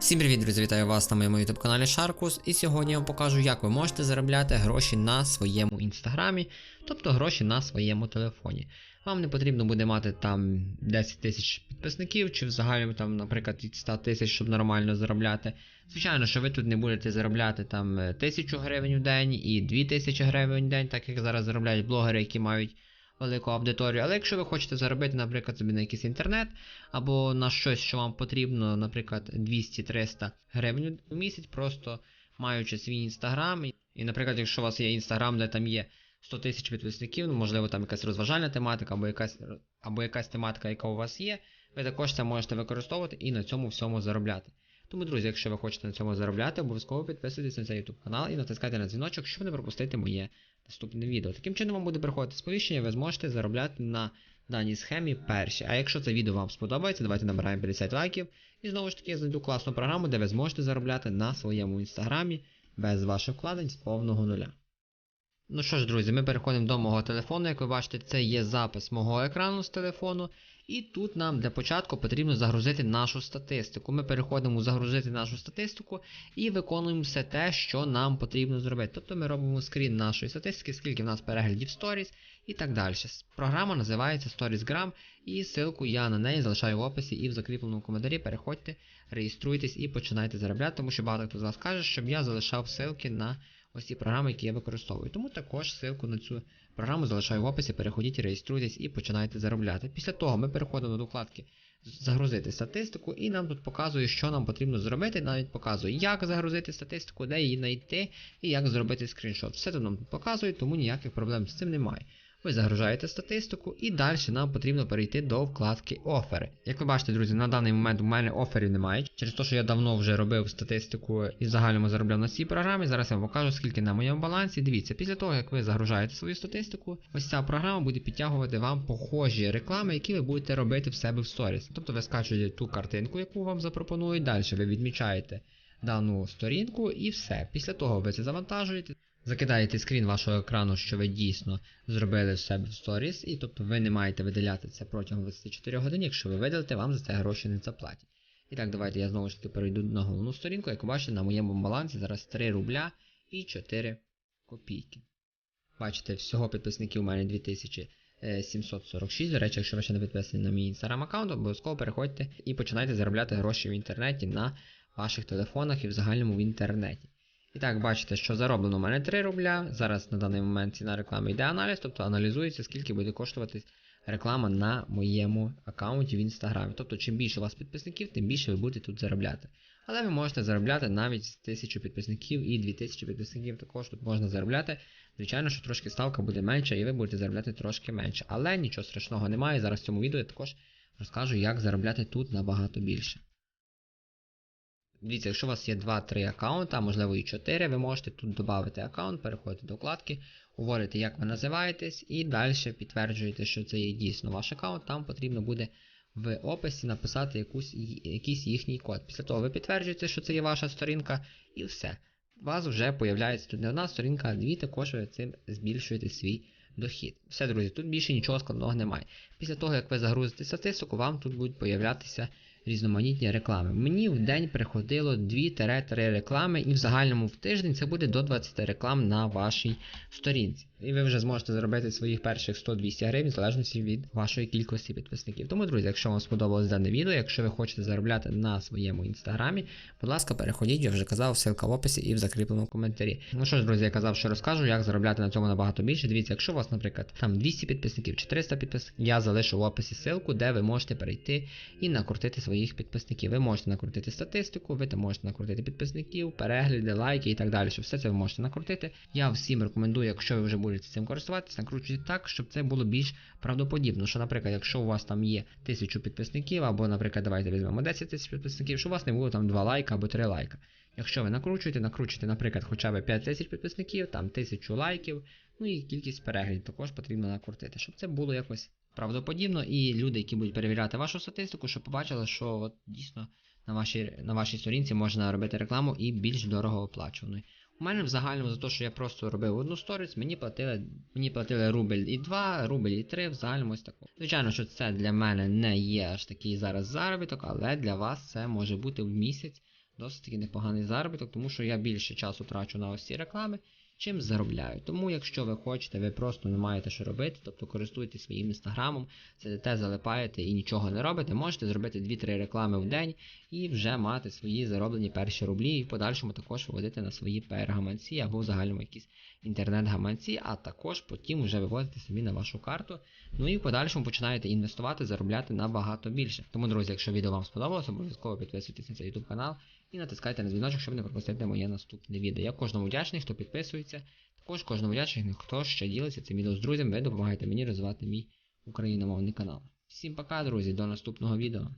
Всім привіт, друзі! Вітаю вас на моєму YouTube каналі Sharkus. І сьогодні я вам покажу, як ви можете заробляти гроші на своєму інстаграмі, тобто гроші на своєму телефоні. Вам не потрібно буде мати там 10 тисяч підписників, чи взагалі там, наприклад, від 100 тисяч, щоб нормально заробляти. Звичайно, що ви тут не будете заробляти там 1000 гривень в день і 2000 гривень в день, так як зараз заробляють блогери, які мають велику аудиторію. Але якщо ви хочете заробити, наприклад, собі на якийсь інтернет або на щось, що вам потрібно, наприклад, 200-300 гривень в місяць, просто маючи свій інстаграм. І, наприклад, якщо у вас є інстаграм, де там є 100 тисяч підписників, ну, можливо, там якась розважальна тематика, або якась, або якась тематика, яка у вас є, ви також це можете використовувати і на цьому всьому заробляти. Тому, друзі, якщо ви хочете на цьому заробляти, обов'язково підписуйтесь на цей YouTube канал і натискайте на дзвіночок, щоб не пропустити моє наступне відео. Таким чином вам буде приходити сповіщення, ви зможете заробляти на даній схемі перші. А якщо це відео вам сподобається, давайте набираємо 50 лайків. І знову ж таки я знайду класну програму, де ви зможете заробляти на своєму інстаграмі без ваших вкладень з повного нуля. Ну що ж, друзі, ми переходимо до мого телефону. Як ви бачите, це є запис мого екрану з телефону. І тут нам для початку потрібно загрузити нашу статистику. Ми переходимо загрузити нашу статистику і виконуємо все те, що нам потрібно зробити. Тобто ми робимо скрін нашої статистики, скільки в нас переглядів Stories і так далі. Програма називається StoriesGram, і ссылку я на неї залишаю в описі і в закріпленому коментарі. Переходьте, реєструйтесь і починайте заробляти, тому що багато хто з вас каже, щоб я залишав ссылки на ось ці програми, які я використовую. Тому також ссылку на цю програму залишаю в описі, переходіть, реєструйтесь і починайте заробляти. Після того ми переходимо до вкладки Загрузити статистику, і нам тут показує, що нам потрібно зробити. Навіть показує, як загрузити статистику, де її знайти і як зробити скріншот. Все це нам тут показує, тому ніяких проблем з цим немає. Ви загружаєте статистику і далі нам потрібно перейти до вкладки Офери. Як ви бачите, друзі, на даний момент у мене оферів немає. Через те, що я давно вже робив статистику і загальному заробляв на цій програмі. Зараз я вам покажу, скільки на моєму балансі. Дивіться, після того, як ви загружаєте свою статистику, ось ця програма буде підтягувати вам похожі реклами, які ви будете робити в себе в сторіс. Тобто ви скачуєте ту картинку, яку вам запропонують, далі ви відмічаєте дану сторінку і все. Після того ви це завантажуєте. Закидаєте скрін вашого екрану, що ви дійсно зробили в себе в Stories, і тобто ви не маєте виділяти це протягом 24 годин, якщо ви видалите, вам за це гроші не заплатять. І так, давайте я знову ж таки перейду на головну сторінку, як бачите, на моєму балансі зараз 3 рубля і 4 копійки. Бачите, всього підписників у мене 2746. До речі, якщо ви ще не підписані на мій інстаграм аккаунт, обов'язково переходьте і починайте заробляти гроші в інтернеті на ваших телефонах і в загальному в інтернеті. І так, бачите, що зароблено у мене 3 рубля. Зараз на даний момент ціна реклами йде аналіз, тобто аналізується, скільки буде коштувати реклама на моєму аккаунті в інстаграмі. Тобто, чим більше у вас підписників, тим більше ви будете тут заробляти. Але ви можете заробляти навіть з 1000 підписників і 2000 підписників також тут можна заробляти. Звичайно, що трошки ставка буде менша і ви будете заробляти трошки менше. Але нічого страшного немає. Зараз в цьому відео я також розкажу, як заробляти тут набагато більше. Дивіться, якщо у вас є 2-3 аккаунти, а можливо і 4, ви можете тут додати аккаунт, переходити до вкладки, говорите, як ви називаєтесь, і далі підтверджуєте, що це є дійсно ваш аккаунт. Там потрібно буде в описі написати якусь, якийсь їхній код. Після того ви підтверджуєте, що це є ваша сторінка, і все. У вас вже з'являється тут не одна сторінка, а дві, також ви цим збільшуєте свій дохід. Все, друзі, тут більше нічого складного немає. Після того, як ви загрузите статистику, вам тут будуть появлятися різноманітні реклами. Мені в день приходило 2-3 реклами, і в загальному в тиждень це буде до 20 реклам на вашій сторінці. І ви вже зможете заробити своїх перших 100-200 гривень в залежності від вашої кількості підписників. Тому, друзі, якщо вам сподобалось дане відео, якщо ви хочете заробляти на своєму інстаграмі, будь ласка, переходіть, я вже казав, ссылка в описі і в закріпленому коментарі. Ну що ж, друзі, я казав, що розкажу, як заробляти на цьому набагато більше. Дивіться, якщо у вас, наприклад, там 200 підписників чи 300 підписників, я залишу в описі ссылку, де ви можете перейти і накрутити своїх підписників. Ви можете накрутити статистику, ви там можете накрутити підписників, перегляди, лайки і так далі. Все це ви можете накрутити. Я всім рекомендую, якщо ви вже будете цим користуватися, накручуйте так, щоб це було більш правдоподібно. Що, наприклад, якщо у вас там є 1000 підписників, або, наприклад, давайте візьмемо 10 тисяч підписників, щоб у вас не було там 2 лайка або 3 лайка. Якщо ви накручуєте, накручуєте, наприклад, хоча б 5 тисяч підписників, там 1000 лайків, ну і кількість переглядів також потрібно накрутити, щоб це було якось правдоподібно, і люди, які будуть перевіряти вашу статистику, щоб побачили, що от дійсно на вашій на вашій сторінці можна робити рекламу і більш дорого оплачуваної. У мене в загальному за те, що я просто робив одну сторіс, мені платили мені платили рубль і 2, рубль і 3, в загальному ось таку. Звичайно, що це для мене не є аж такий зараз заробіток, але для вас це може бути в місяць досить таки непоганий заробіток, тому що я більше часу трачу на ось ці реклами, чим заробляю. Тому, якщо ви хочете, ви просто не маєте що робити, тобто користуйтесь своїм інстаграмом, сидите, залипаєте і нічого не робите, можете зробити 2-3 реклами в день і вже мати свої зароблені перші рублі, і в подальшому також виводити на свої PR-гаманці або в загальному якісь інтернет-гаманці, а також потім вже виводити собі на вашу карту. Ну і в подальшому починаєте інвестувати, заробляти набагато більше. Тому, друзі, якщо відео вам сподобалось, обов'язково підписуйтесь на цей YouTube канал і натискайте на дзвіночок, щоб не пропустити моє наступне відео. Я кожному вдячний, хто підписується, також кожному вдячний, хто ще ділиться цим відео з друзями, ви допомагаєте мені розвивати мій україномовний канал. Всім пока, друзі, до наступного відео.